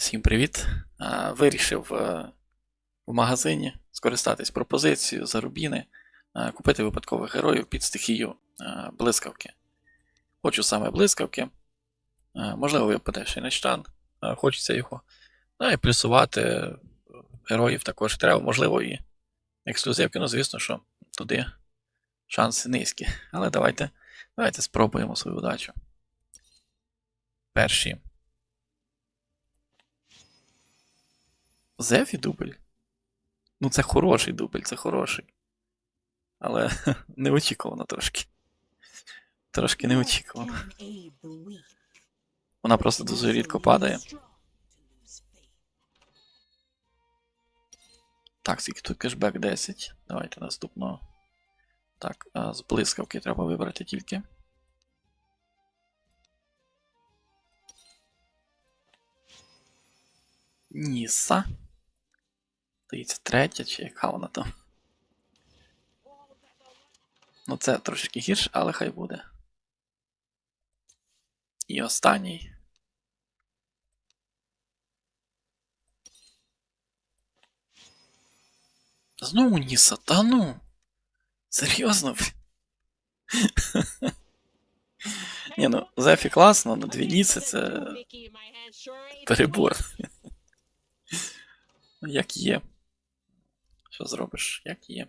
Всім привіт! Вирішив е, в магазині скористатись пропозицією за рубіни, е, купити випадкових героїв під стихію блискавки. Хочу саме блискавки. Можливо, випаде ще нещан, е, хочеться його. Ну і плюсувати е, героїв також треба, можливо, і ексклюзивки. Ну, звісно, що туди шанси низькі. Але давайте, давайте спробуємо свою удачу. Перші. Зефі дубль? Ну, це хороший дубль, це хороший. Але неочікувано трошки. Трошки неочікувано. Вона просто дуже рідко падає. Так, скільки тут кешбек 10. Давайте наступного. Так, з блискавки треба вибрати тільки. Ніса. Здається, третя, чи яка вона там. Ну, це трошки гірше, але хай буде. І останній. Знову Ніса, та ну. Серйозно? Ні, ну, Зефі класно, але дві Ніси це перебор. Як є. Що зробиш, як є.